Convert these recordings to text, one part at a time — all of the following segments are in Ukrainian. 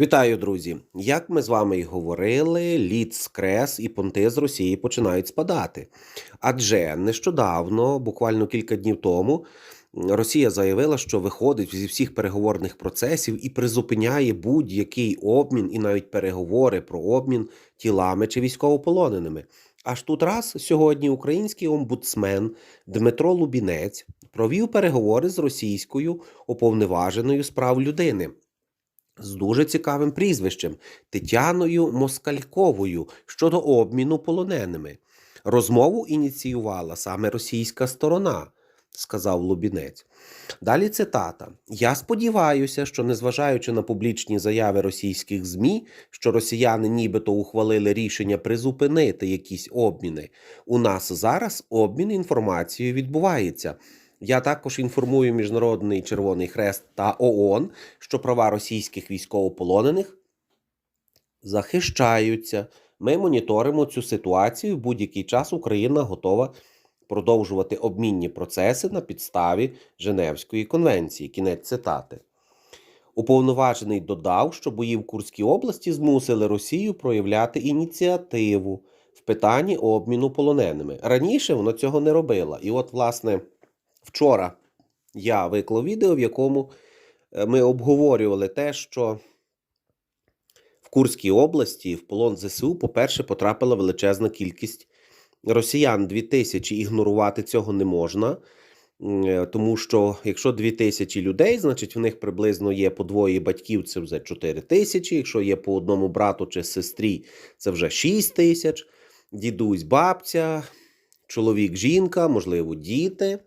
Вітаю, друзі! Як ми з вами й говорили, лід скрес і понти з Росії починають спадати. Адже нещодавно, буквально кілька днів тому, Росія заявила, що виходить зі всіх переговорних процесів і призупиняє будь-який обмін і навіть переговори про обмін тілами чи військовополоненими. Аж тут раз сьогодні український омбудсмен Дмитро Лубінець провів переговори з російською уповноваженою з прав людини з дуже цікавим прізвищем Тетяною Москальковою щодо обміну полоненими. Розмову ініціювала саме російська сторона, сказав Лубінець. Далі цитата: Я сподіваюся, що незважаючи на публічні заяви російських ЗМІ, що росіяни нібито ухвалили рішення призупинити якісь обміни, у нас зараз обмін інформацією відбувається. Я також інформую Міжнародний Червоний Хрест та ООН, що права російських військовополонених захищаються. Ми моніторимо цю ситуацію. В будь-який час Україна готова продовжувати обмінні процеси на підставі Женевської конвенції. Кінець цитати. Уповноважений додав, що бої в Курській області змусили Росію проявляти ініціативу в питанні обміну полоненими. Раніше вона цього не робила. І от, власне, вчора я виклав відео, в якому е, ми обговорювали те, що в Курській області в полон ЗСУ, по-перше, потрапила величезна кількість росіян. Дві тисячі ігнорувати цього не можна. Е, Тому що якщо дві тисячі людей, значить в них приблизно є по двоє батьків, це вже 4 тисячі. Якщо є по одному брату чи сестрі, це вже 6 тисяч. Дідусь, бабця, чоловік, жінка, можливо, діти.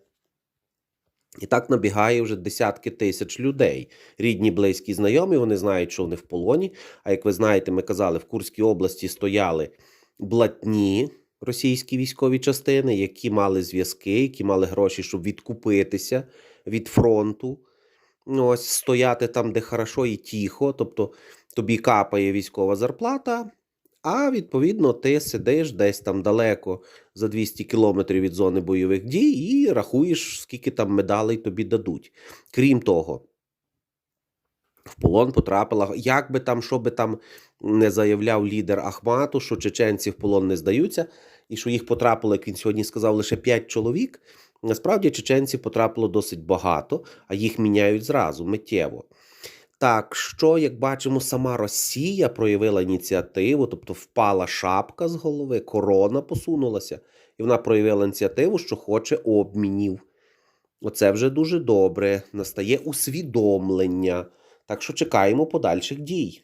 І так набігає вже десятки тисяч людей. Рідні, близькі, знайомі, вони знають, що вони в полоні. А як ви знаєте, ми казали, в Курській області стояли блатні російські військові частини, які мали зв'язки, які мали гроші, щоб відкупитися від фронту. Ну, Ось стояти там, де хорошо і тихо, тобто тобі капає військова зарплата, а відповідно ти сидиш десь там далеко за 200 кілометрів від зони бойових дій і рахуєш, скільки там медалей тобі дадуть. Крім того, в полон потрапила, як би там, що би там не заявляв лідер Ахмату, що чеченці в полон не здаються, і що їх потрапило, як він сьогодні сказав, лише 5 чоловік. Насправді чеченців потрапило досить багато, а їх міняють зразу, миттєво. Так що, як бачимо, сама Росія проявила ініціативу, тобто впала шапка з голови, корона посунулася, і вона проявила ініціативу, що хоче обмінів. Оце вже дуже добре. Настає усвідомлення. Так що чекаємо подальших дій.